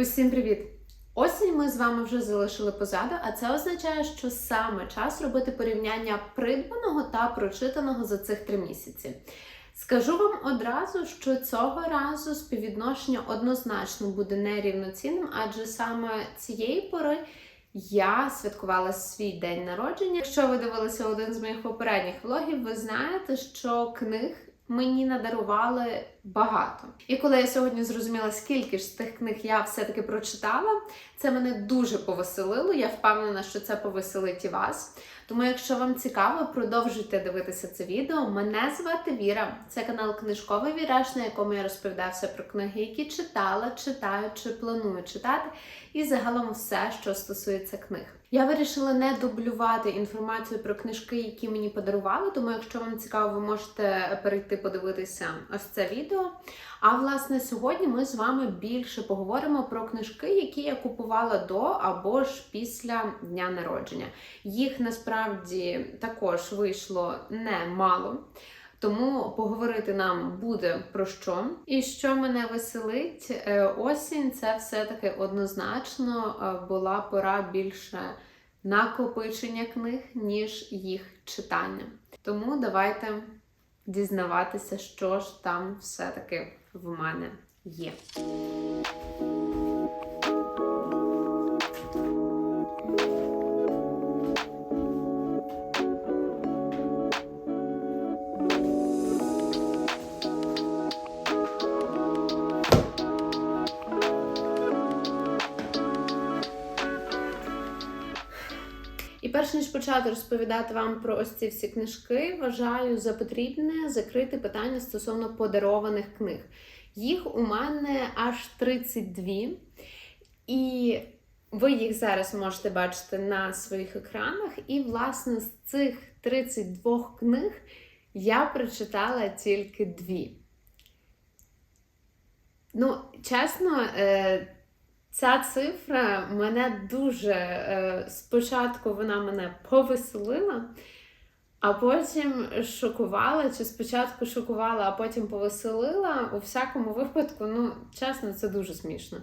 Усім привіт! Осінь ми з вами вже залишили позаду, а це означає, що саме час робити порівняння придбаного та прочитаного за цих три місяці. Скажу вам одразу, що цього разу співвідношення однозначно буде нерівноцінним, адже саме цієї пори я святкувала свій день народження. Якщо ви дивилися один з моїх попередніх влогів, ви знаєте, що книг мені надарували багато. І коли я сьогодні зрозуміла, скільки ж тих книг я все-таки прочитала, це мене дуже повеселило. Я впевнена, що це повеселить і вас. Тому, якщо вам цікаво, продовжуйте дивитися це відео. Мене звати Віра. Це канал Книжковий Віраж, на якому я розповідаю все про книги, які читала, читаю чи планую читати, і загалом все, що стосується книг. Я вирішила не дублювати інформацію про книжки, які мені подарували. Тому, якщо вам цікаво, ви можете перейти подивитися ось це відео. А власне, сьогодні ми з вами більше поговоримо про книжки, які я купувала до або ж після дня народження. Їх насправді також вийшло немало. Тому поговорити нам буде про що. І що мене веселить, е, осінь це все-таки однозначно е, була пора більше накопичення книг, ніж їх читання. Тому давайте дізнаватися, що ж там все-таки в мене є. Почати розповідати вам про ось ці всі книжки, вважаю за потрібне закрити питання стосовно подарованих книг. Їх у мене аж 32, і ви їх зараз можете бачити на своїх екранах. І, власне, з цих 32 книг я прочитала тільки дві. Ну, чесно, е, Ця цифра мене дуже е, спочатку вона мене повеселила, а потім шокувала, чи спочатку шокувала, а потім повеселила. У всякому випадку, ну, чесно, це дуже смішно.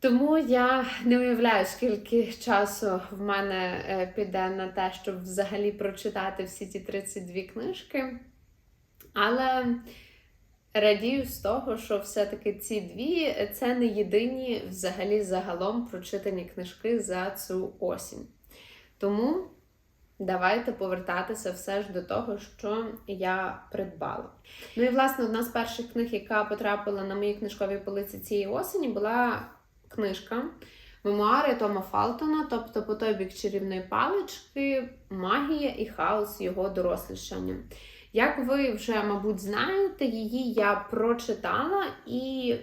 Тому я не уявляю, скільки часу в мене е, піде на те, щоб взагалі прочитати всі ті 32 книжки. Але. Радію з того, що все-таки ці дві це не єдині взагалі загалом прочитані книжки за цю осінь. Тому давайте повертатися все ж до того, що я придбала. Ну і власне одна з перших книг, яка потрапила на мої книжкові полиці цієї осені, була книжка Мемуари Тома Фалтона, тобто по той бік чарівної палички, магія і хаос його дорослішання. Як ви вже, мабуть, знаєте, її я прочитала, і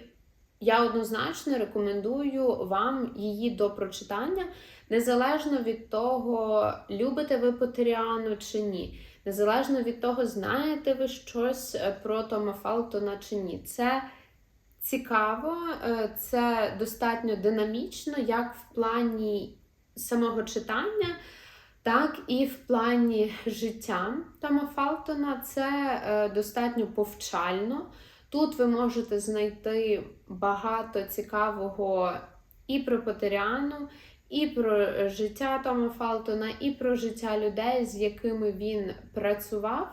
я однозначно рекомендую вам її до прочитання, незалежно від того, любите ви Потеріану чи ні. Незалежно від того, знаєте ви щось про Тома Фалтона чи ні. Це цікаво, це достатньо динамічно, як в плані самого читання. Так, і в плані життя Тома Фалтона це е, достатньо повчально. Тут ви можете знайти багато цікавого і про Потеряну, і про життя Тома Фалтона, і про життя людей, з якими він працював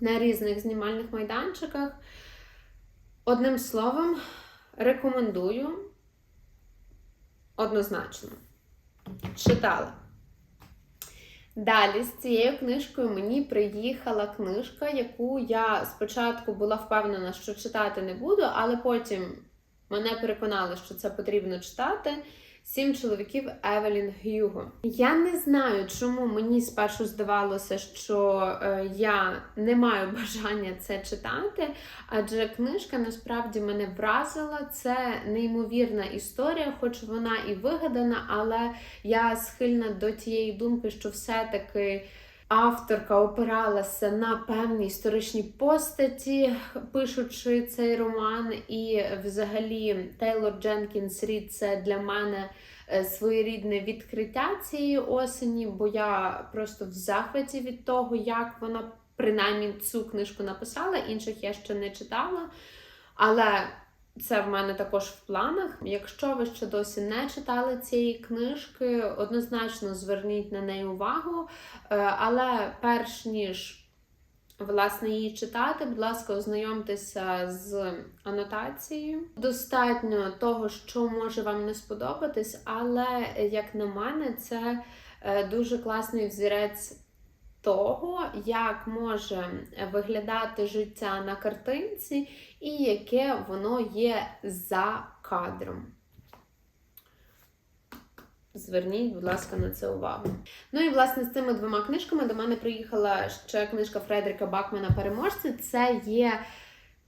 на різних знімальних майданчиках. Одним словом, рекомендую однозначно. Читала. Далі з цією книжкою мені приїхала книжка, яку я спочатку була впевнена, що читати не буду, але потім мене переконали, що це потрібно читати. Сім чоловіків Евелін Гюго. Я не знаю, чому мені спершу здавалося, що е, я не маю бажання це читати, адже книжка насправді мене вразила. Це неймовірна історія, хоч вона і вигадана, але я схильна до тієї думки, що все-таки. Авторка опиралася на певні історичні постаті, пишучи цей роман, і взагалі Тейлор Дженкінс Рід це для мене е, своєрідне відкриття цієї осені, бо я просто в захваті від того, як вона принаймні цю книжку написала. Інших я ще не читала. Але це в мене також в планах. Якщо ви ще досі не читали цієї книжки, однозначно зверніть на неї увагу. Е, Але перш ніж власне її читати, будь ласка, ознайомтеся з анотацією. Достатньо того, що може вам не сподобатись, але, як на мене, це е, дуже класний взірець того, як може виглядати життя на картинці і яке воно є за кадром. Зверніть, будь ласка, на це увагу. Ну і власне з цими двома книжками до мене приїхала ще книжка Фредеріка Бакмана Переможці. Це є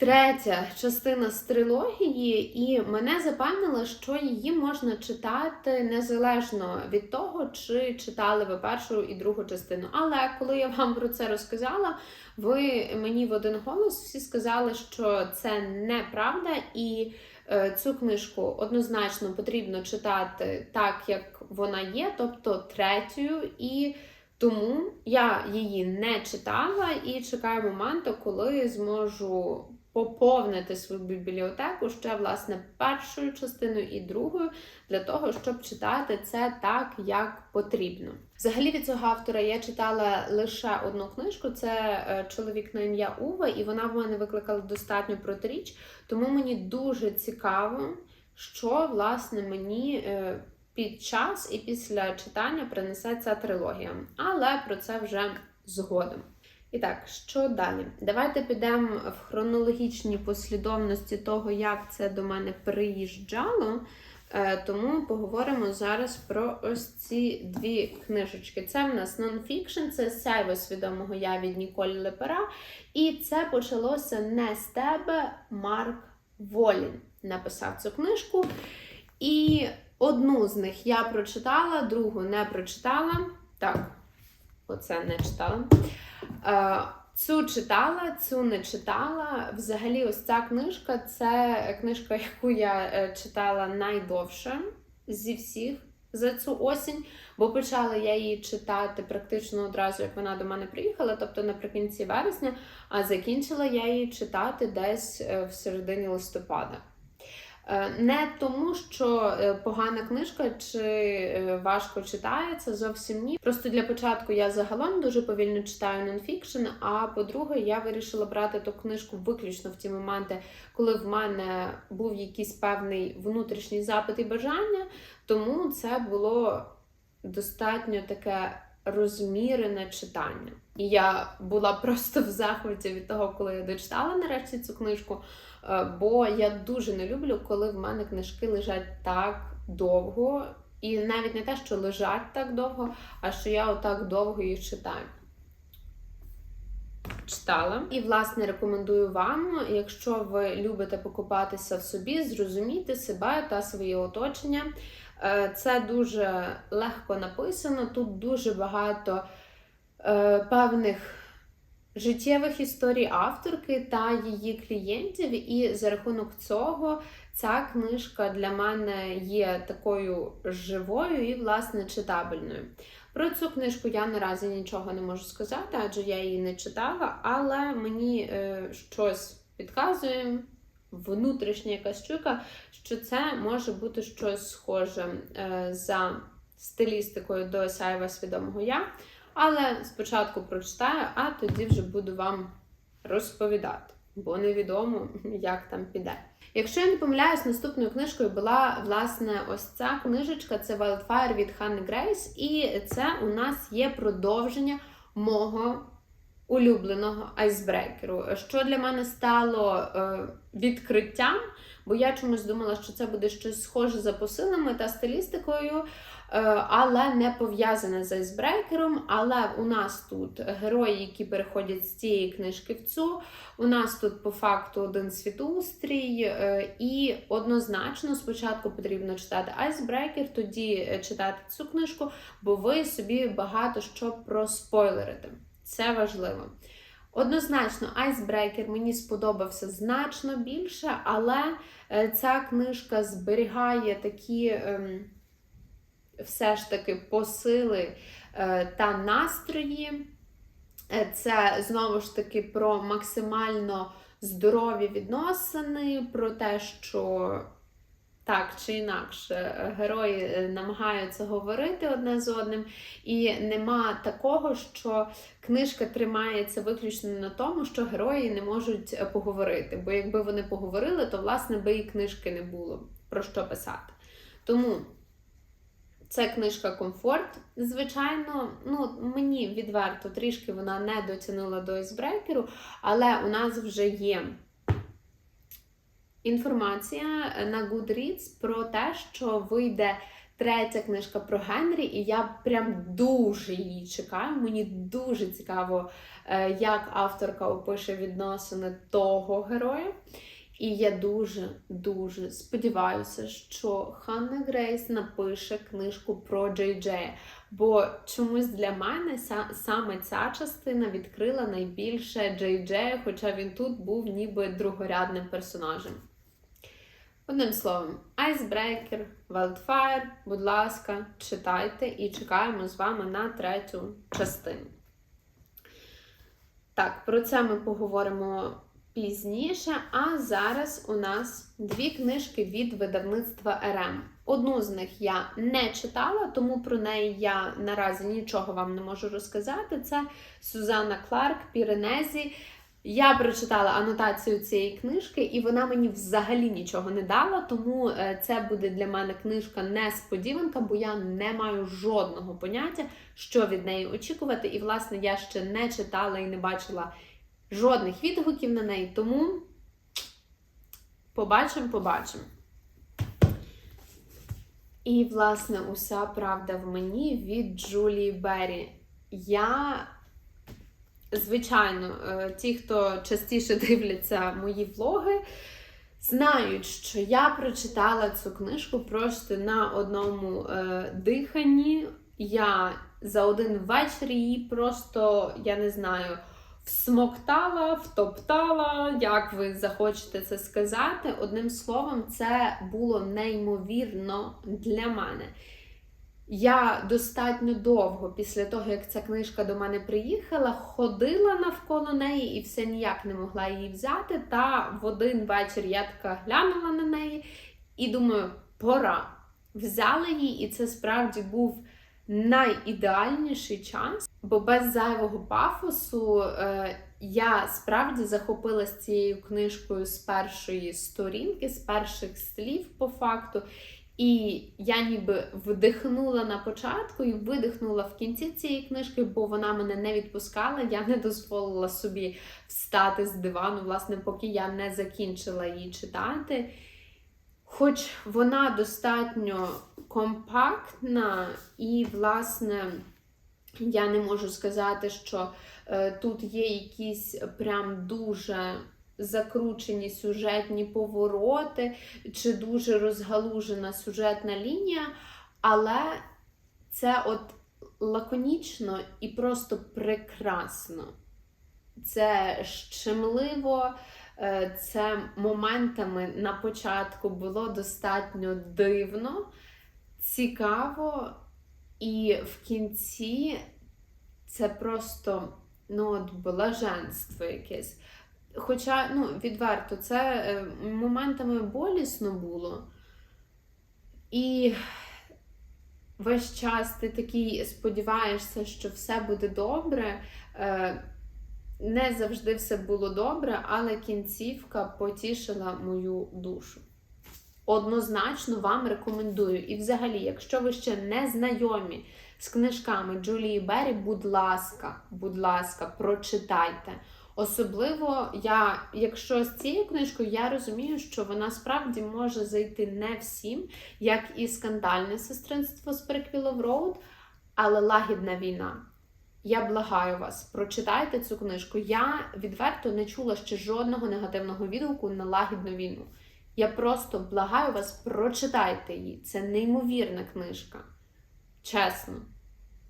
третя частина з трилогії, і мене запевнило, що її можна читати незалежно від того, чи читали ви першу і другу частину. Але коли я вам про це розказала, ви мені в один голос всі сказали, що це неправда, і е, цю книжку однозначно потрібно читати так, як вона є, тобто третьою. і тому я її не читала і чекаю моменту, коли зможу поповнити свою бібліотеку ще власне першою частиною і другою для того, щоб читати це так, як потрібно. Взагалі від цього автора я читала лише одну книжку. Це е, чоловік на ім'я Ува, і вона в мене викликала достатньо протиріч. Тому мені дуже цікаво, що власне мені. е, Під час і після читання принесе ця трилогія, але про це вже згодом. І так, що далі? Давайте підемо в хронологічній послідовності того, як це до мене приїжджало. Е, Тому поговоримо зараз про ось ці дві книжечки. Це в нас нонфікшн, це сяйво свідомого я від Ніколі Лепера. І це почалося не з тебе. Марк Волін написав цю книжку. І одну з них я прочитала, другу не прочитала. Так, оце не читала. Е, Цю читала, цю не читала. Взагалі, ось ця книжка це книжка, яку я е, читала найдовше зі всіх за цю осінь, бо почала я її читати практично одразу, як вона до мене приїхала, тобто наприкінці вересня, а закінчила я її читати десь е, в середині листопада. Е, Не тому, що е, погана книжка чи е, важко читається, зовсім ні. Просто для початку я загалом дуже повільно читаю нонфікшн, а по-друге, я вирішила брати ту книжку виключно в ті моменти, коли в мене був якийсь певний внутрішній запит і бажання, тому це було достатньо таке розмірене читання. І я була просто в захваті від того, коли я дочитала нарешті цю книжку. Е, Бо я дуже не люблю, коли в мене книжки лежать так довго, і навіть не те, що лежать так довго, а що я отак довго їх читаю. Читала. І, власне, рекомендую вам, якщо ви любите покупатися в собі, зрозуміти себе та своє оточення. Е, Це дуже легко написано, тут дуже багато е, певних життєвих історій авторки та її клієнтів, і за рахунок цього ця книжка для мене є такою живою і, власне, читабельною. Про цю книжку я наразі нічого не можу сказати, адже я її не читала, але мені е, щось підказує, внутрішня якась чуйка, що це може бути щось схоже е, за стилістикою до Сяєва свідомого я. Але спочатку прочитаю, а тоді вже буду вам розповідати, бо невідомо, як там піде. Якщо я не помиляюсь, наступною книжкою була власне ось ця книжечка це Wildfire від Ханни Грейс, і це у нас є продовження мого улюбленого айсбрейкеру, що для мене стало е, відкриттям, бо я чомусь думала, що це буде щось схоже за посилами та стилістикою. Е, але не пов'язане з айсбрейкером. Але у нас тут герої, які переходять з цієї книжки в цю. У нас тут по факту один світоустрій, е, і однозначно спочатку потрібно читати айсбрейкер, тоді е, читати цю книжку, бо ви собі багато що проспойлерите. Це важливо. Однозначно, айсбрейкер мені сподобався значно більше, але ця книжка зберігає такі. Все ж таки посили е, та настрої. Е, це знову ж таки про максимально здорові відносини, про те, що так чи інакше герої е, намагаються говорити одне з одним, і нема такого, що книжка тримається виключно на тому, що герої не можуть поговорити. Бо якби вони поговорили, то власне би і книжки не було про що писати. Тому. Це книжка Комфорт. Звичайно, ну мені відверто трішки вона не дотягнула до ізбрейкеру, але у нас вже є інформація на Goodreads про те, що вийде третя книжка про Генрі, і я прям дуже її чекаю. Мені дуже цікаво, е, як авторка опише відносини того героя. І я дуже-дуже сподіваюся, що Ханна Грейс напише книжку про Джей Джея. Бо чомусь для мене саме ця частина відкрила найбільше Джей Джея, хоча він тут був ніби другорядним персонажем. Одним словом, Icebreaker, Wildfire, будь ласка, читайте і чекаємо з вами на третю частину. Так, про це ми поговоримо пізніше. А зараз у нас дві книжки від видавництва РМ. Одну з них я не читала, тому про неї я наразі нічого вам не можу розказати. Це Сузанна Кларк Піренезі. Я прочитала анотацію цієї книжки, і вона мені взагалі нічого не дала, тому е, це буде для мене книжка несподіванка, бо я не маю жодного поняття, що від неї очікувати. І, власне, я ще не читала і не бачила жодних відгуків на неї, тому побачимо, побачимо. І, власне, уся правда в мені від Джулії Беррі. Я звичайно, е, ті, хто частіше дивляться мої влоги, знають, що я прочитала цю книжку просто на одному е, диханні. Я за один вечір її просто, я не знаю, всмоктала, втоптала, як ви захочете це сказати. Одним словом, це було неймовірно для мене. Я достатньо довго, після того, як ця книжка до мене приїхала, ходила навколо неї і все ніяк не могла її взяти. Та в один вечір я така глянула на неї і думаю, пора. Взяла її, і це справді був найідеальніший час, бо без зайвого пафосу е, я справді захопилась цією книжкою з першої сторінки, з перших слів, по факту. І я ніби вдихнула на початку і видихнула в кінці цієї книжки, бо вона мене не відпускала. Я не дозволила собі встати з дивану, власне, поки я не закінчила її читати. Хоч вона достатньо компактна, і, власне, я не можу сказати, що е, тут є якісь прям дуже закручені сюжетні повороти, чи дуже розгалужена сюжетна лінія, але це от лаконічно і просто прекрасно. Це щемливо, е, це моментами на початку було достатньо дивно, цікаво, і в кінці це просто ну, от блаженство якесь. Хоча, ну, відверто, це е, моментами болісно було. І весь час ти такий сподіваєшся, що все буде добре. Е, не завжди все було добре, але кінцівка потішила мою душу. Однозначно вам рекомендую. І взагалі, якщо ви ще не знайомі з книжками Джулії Беррі, будь ласка, будь ласка, прочитайте. Особливо, я, якщо з цією книжкою, я розумію, що вона справді може зайти не всім, як і скандальне сестринство з Приквілов Роуд, але лагідна війна. Я благаю вас, прочитайте цю книжку. Я відверто не чула ще жодного негативного відгуку на лагідну війну. Я просто благаю вас, прочитайте її. Це неймовірна книжка. Чесно,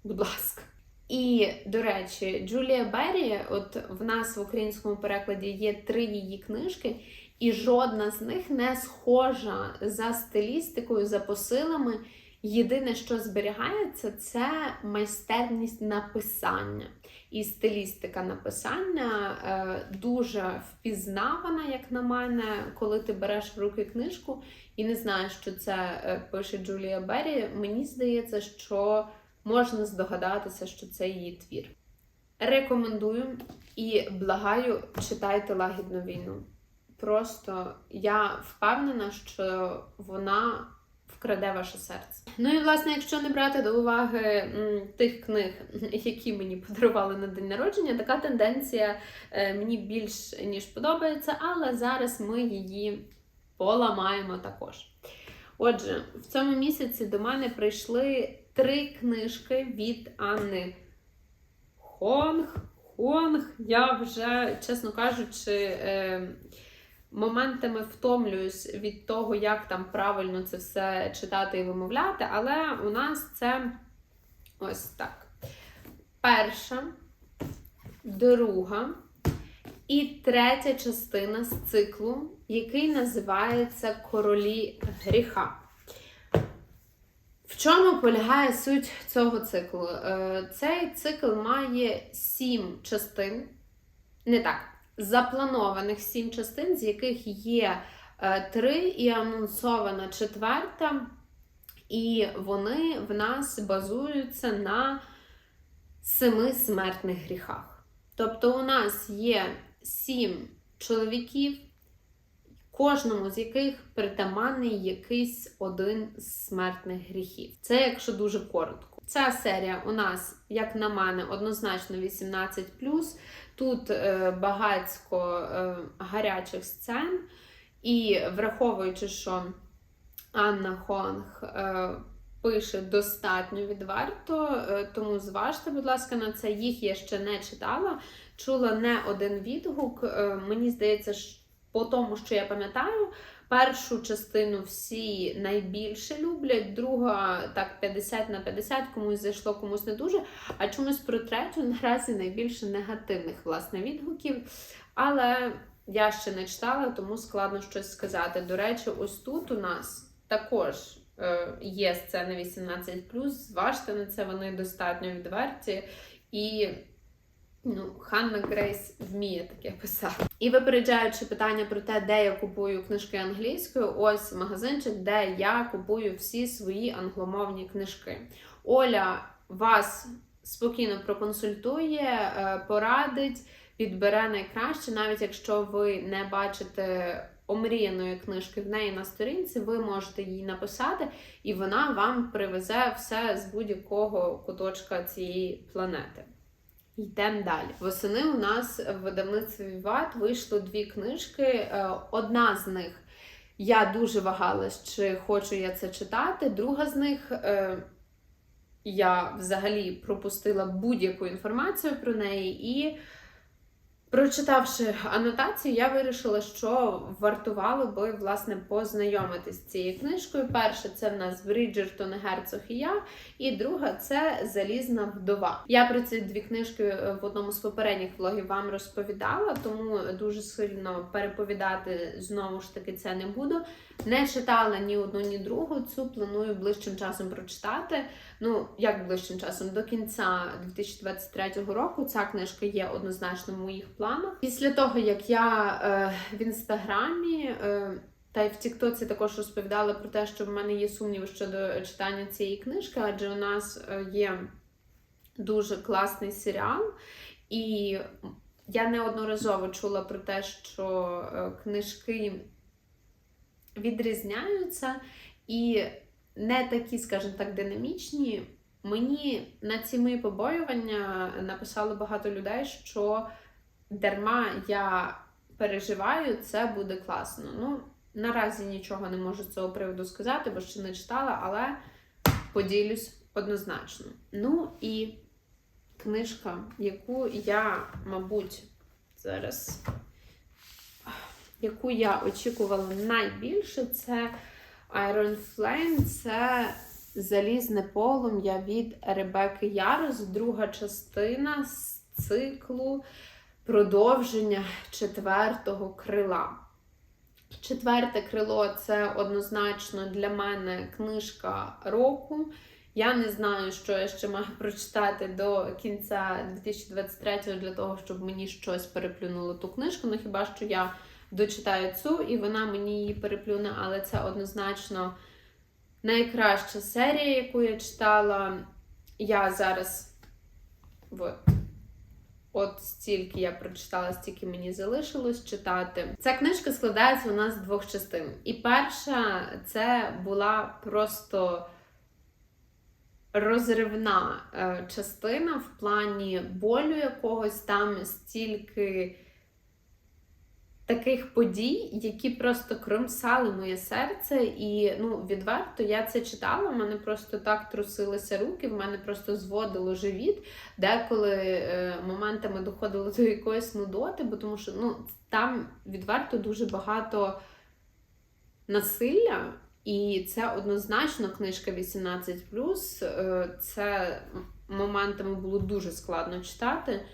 будь ласка. І, до речі, Джулія Беррі, от в нас в українському перекладі є три її книжки, і жодна з них не схожа за стилістикою, за посилами Єдине, що зберігається, це майстерність написання. І стилістика написання е, дуже впізнавана, як на мене, коли ти береш в руки книжку і не знаєш, що це е, пише Джулія Беррі. Мені здається, що можна здогадатися, що це її твір. Рекомендую і благаю, читайте лагідну війну. Просто я впевнена, що вона вкраде ваше серце. Ну і власне, якщо не брати до уваги тих книг, які мені подарували на день народження, така тенденція е, мені більш ніж подобається, але зараз ми її поламаємо також. Отже, в цьому місяці до мене прийшли три книжки від Анни Хонг. Хонг, я вже, чесно кажучи, е, моментами втомлююсь від того, як там правильно це все читати і вимовляти, але у нас це ось так. Перша, друга і третя частина з циклу, який називається Королі гріха. В чому полягає суть цього циклу? Е, Цей цикл має сім частин, не так, запланованих сім частин, з яких є е, три і анонсована четверта, і вони в нас базуються на семи смертних гріхах. Тобто, у нас є сім чоловіків, кожному з яких притаманний якийсь один з смертних гріхів. Це якщо дуже коротко. Ця серія у нас, як на мене, однозначно 18. Тут е, багатько е, гарячих сцен, і враховуючи, що Анна Хонг е, пише достатньо відверто, тому зважте, будь ласка, на це. Їх я ще не читала, чула не один відгук. Мені здається, по тому, що я пам'ятаю, першу частину всі найбільше люблять, друга так 50 на 50, комусь зайшло, комусь не дуже. А чомусь про третю наразі найбільше негативних власне відгуків. Але я ще не читала, тому складно щось сказати. До речі, ось тут у нас також е, є сцени 18, зважте на це, вони достатньо відверті. І Ну, Ханна Грейс вміє таке писати. І випереджаючи питання про те, де я купую книжки англійською, ось магазинчик, де я купую всі свої англомовні книжки. Оля вас спокійно проконсультує, е, порадить, підбере найкраще, навіть якщо ви не бачите омріяної книжки в неї на сторінці, ви можете їй написати, і вона вам привезе все з будь-якого куточка цієї планети. Йдемо далі. Восени у нас в видавництві Віват вийшло дві книжки. Е, Одна з них я дуже вагалась, чи хочу я це читати. Друга з них е, я взагалі пропустила будь-яку інформацію про неї. І, прочитавши анотацію, я вирішила, що вартувало би власне познайомитись з цією книжкою. Перша це в нас Бріджертон, Герцог і я, і друга це Залізна вдова. Я про ці дві книжки в одному з попередніх влогів вам розповідала, тому дуже сильно переповідати знову ж таки це не буду. Не читала ні одну, ні другу. Цю планую ближчим часом прочитати. Ну, як ближчим часом, до кінця 2023 року ця книжка є однозначно в моїх планах. Після того, як я е, в інстаграмі. Е, та й в Тіктоці також розповідала про те, що в мене є сумніви щодо читання цієї книжки, адже у нас е, є дуже класний серіал, і я неодноразово чула про те, що е, книжки відрізняються і не такі, скажімо так, динамічні. Мені на ці мої побоювання написало багато людей, що дарма я переживаю, це буде класно. Ну, Наразі нічого не можу з цього приводу сказати, бо ще не читала, але поділюсь однозначно. Ну і книжка, яку я, мабуть, зараз, яку я очікувала найбільше, це Iron Flame, це Залізне полум'я від Ребекки Ярос, друга частина з циклу продовження четвертого крила. Четверте крило це однозначно для мене книжка року. Я не знаю, що я ще маю прочитати до кінця 2023 для того, щоб мені щось переплюнуло ту книжку. Ну хіба що я дочитаю цю і вона мені її переплюне, але це однозначно найкраща серія, яку я читала. Я зараз от, от стільки я прочитала, стільки мені залишилось читати. Ця книжка складається у нас з двох частин. І перша це була просто розривна е, частина в плані болю якогось там стільки таких подій, які просто кромсали моє серце. І ну, відверто я це читала, в мене просто так трусилися руки, в мене просто зводило живіт, деколи е, моментами доходило до якоїсь нудоти, бо тому що ну, там відверто дуже багато насилля. І це однозначно книжка 18. Е, Це моментами було дуже складно читати.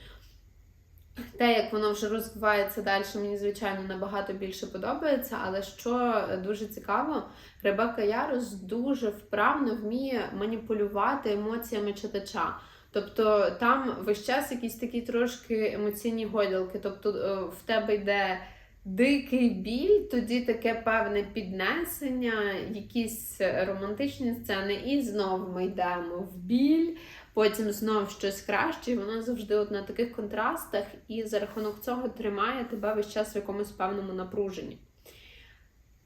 Те, як воно вже розвивається далі, мені, звичайно, набагато більше подобається. Але що дуже цікаво, Ребека Ярос дуже вправно вміє маніпулювати емоціями читача. Тобто там весь час якісь такі трошки емоційні годілки. Тобто е, в тебе йде дикий біль, тоді таке певне піднесення, якісь романтичні сцени, і знову ми йдемо в біль, потім знов щось краще, і воно завжди от на таких контрастах, і за рахунок цього тримає тебе весь час в якомусь певному напруженні.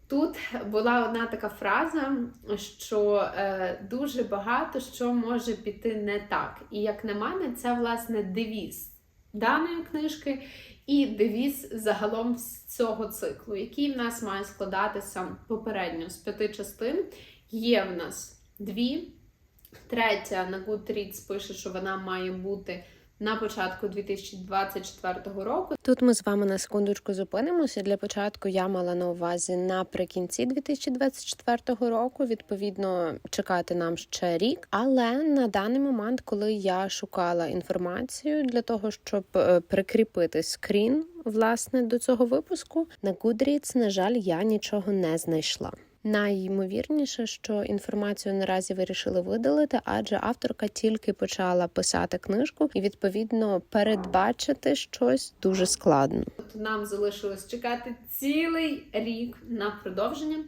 Тут була одна така фраза, що е, дуже багато що може піти не так. І як на мене, це власне девіз даної книжки і девіз загалом цього циклу, який в нас має складатися попередньо з п'яти частин. Є в нас дві. Третя на Goodreads пише, що вона має бути на початку 2024 року. Тут ми з вами на секундочку зупинимося. Для початку я мала на увазі наприкінці 2024 року. Відповідно, чекати нам ще рік. Але на даний момент, коли я шукала інформацію для того, щоб е, прикріпити скрін власне до цього випуску, на Goodreads, на жаль, я нічого не знайшла. Найймовірніше, що інформацію наразі вирішили видалити, адже авторка тільки почала писати книжку, і відповідно передбачити щось дуже складно. Нам залишилось чекати цілий рік на продовження.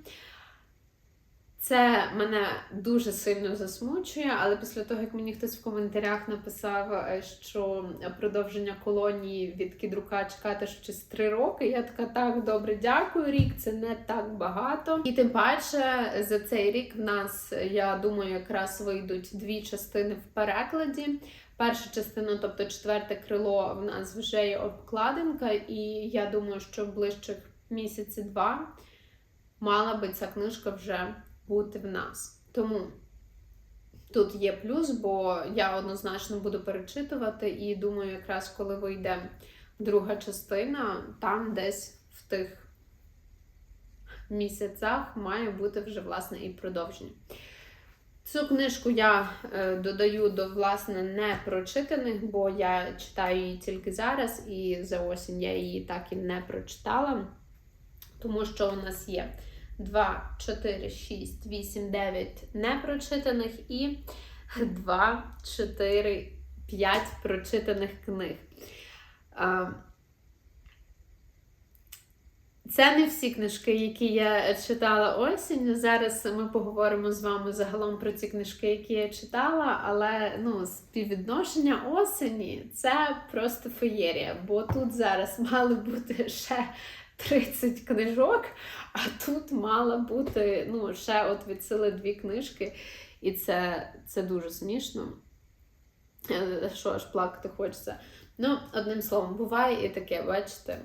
Це мене дуже сильно засмучує, але після того, як мені хтось в коментарях написав, е, що продовження колонії від кідрука чекати через три роки, я така так добре дякую. Рік це не так багато. І тим паче за цей рік в нас, я думаю, якраз вийдуть дві частини в перекладі. Перша частина, тобто четверте крило, в нас вже є обкладинка, і я думаю, що в ближчих місяці два мала би ця книжка вже бути в нас. Тому тут є плюс, бо я однозначно буду перечитувати, і думаю, якраз коли вийде друга частина, там десь в тих місяцях має бути вже власне і продовження. Цю книжку я е, додаю до власне непрочитаних, бо я читаю її тільки зараз, і за осінь я її так і не прочитала, тому що у нас є 2, 4, 6, 8, 9 непрочитаних і 2, 4, 5 прочитаних книг. Це не всі книжки, які я читала осінь. Зараз ми поговоримо з вами загалом про ці книжки, які я читала, але ну, співвідношення осені це просто феєрія, бо тут зараз мали бути ще 30 книжок, а тут мала бути ну, ще от від дві книжки. І це це дуже смішно. Е, що аж плакати хочеться. Ну, одним словом, буває і таке, бачите.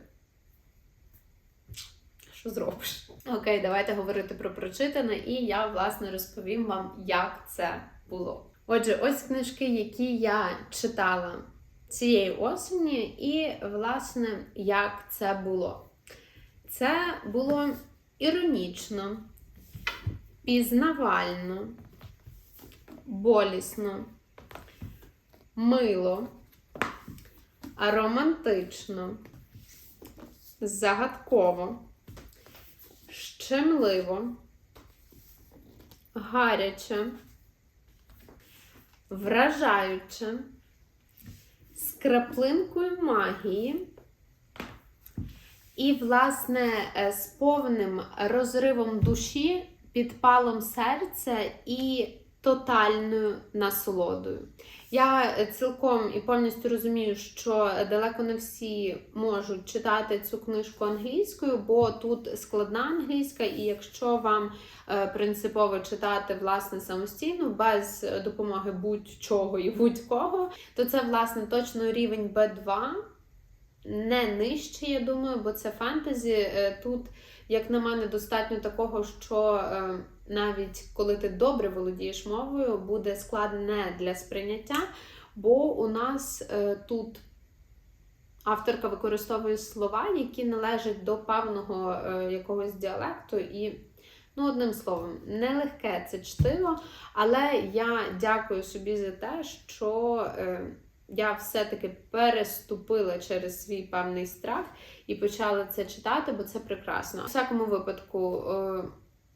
Що зробиш? Окей, давайте говорити про прочитане, і я, власне, розповім вам, як це було. Отже, ось книжки, які я читала цієї осені, і, власне, як це було. Це було іронічно, пізнавально, болісно, мило, романтично, загадково, щемливо, гаряче, вражаюче, з краплинкою магії. І, власне, е, з повним розривом душі, підпалом серця і тотальною насолодою. Я е, цілком і повністю розумію, що далеко не всі можуть читати цю книжку англійською, бо тут складна англійська, і якщо вам е, принципово читати власне самостійно, без допомоги будь-чого і будь-кого, то це власне точно рівень B2 не нижче, я думаю, бо це фентезі. Е, Тут, як на мене, достатньо такого, що е, навіть коли ти добре володієш мовою, буде складне для сприйняття, бо у нас е, тут авторка використовує слова, які належать до певного якогось діалекту і. Ну, одним словом, нелегке це чтиво, але я дякую собі за те, що я все-таки переступила через свій певний страх і почала це читати, бо це прекрасно. У всякому випадку, е,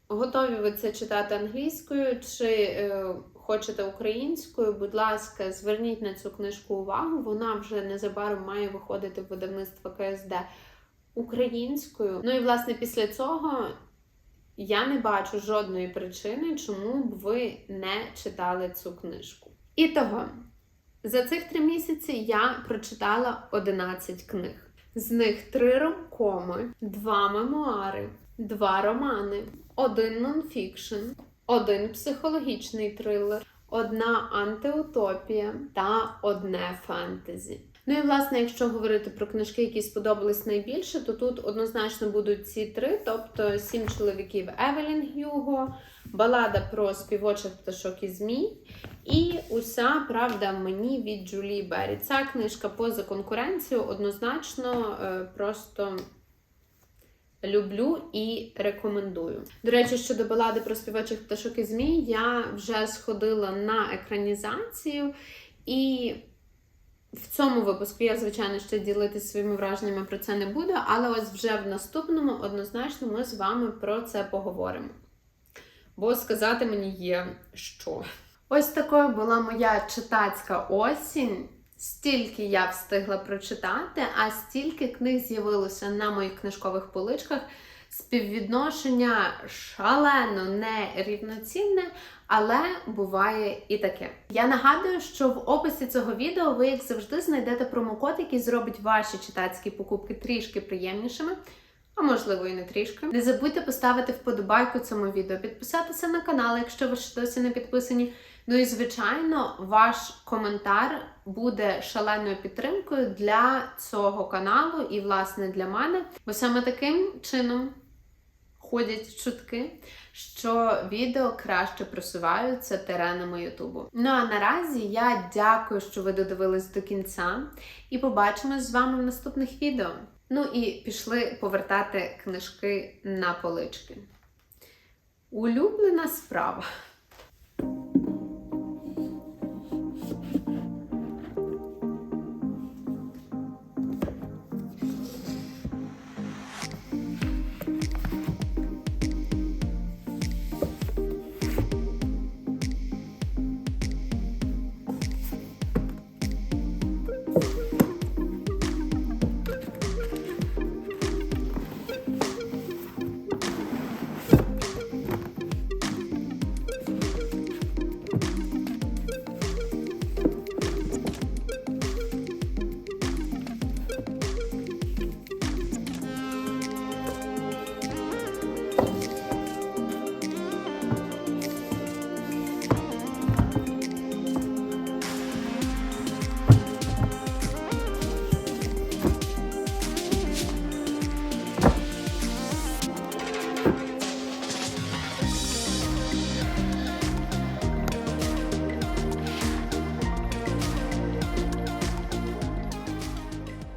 готові ви це читати англійською чи е, хочете українською, будь ласка, зверніть на цю книжку увагу. Вона вже незабаром має виходити в видавництво КСД українською. Ну і власне після цього. Я не бачу жодної причини, чому б ви не читали цю книжку. І того, за цих три місяці я прочитала 11 книг. З них три ромкоми, два мемуари, два романи, один нонфікшн, один психологічний трилер, одна антиутопія та одне фентезі. Ну і власне, якщо говорити про книжки, які сподобались найбільше, то тут однозначно будуть ці три: тобто сім чоловіків Евелін Гюго, балада про співочих пташок і змій, і уся правда мені від Джулії Беррі. Ця книжка поза конкуренцію однозначно е, просто. Люблю і рекомендую. До речі, щодо балади про співочих пташок і змій, я вже сходила на екранізацію, і в цьому випуску я, звичайно, ще ділитися своїми враженнями про це не буду, але ось вже в наступному однозначно ми з вами про це поговоримо. Бо сказати мені є що. Ось такою була моя читацька осінь. Стільки я встигла прочитати, а стільки книг з'явилося на моїх книжкових поличках. Співвідношення шалено нерівноцінне, але буває і таке. Я нагадую, що в описі цього відео ви, як завжди, знайдете промокод, який зробить ваші читацькі покупки трішки приємнішими. А можливо, і не трішки. Не забудьте поставити вподобайку цьому відео, підписатися на канал, якщо ви ще досі не підписані. Ну і звичайно, ваш коментар буде шаленою підтримкою для цього каналу і, власне, для мене. Бо саме таким чином ходять чутки, що відео краще просуваються теренами Ютубу. Ну а наразі я дякую, що ви додивились до кінця, і побачимось з вами в наступних відео. Ну і пішли повертати книжки на полички. Улюблена справа.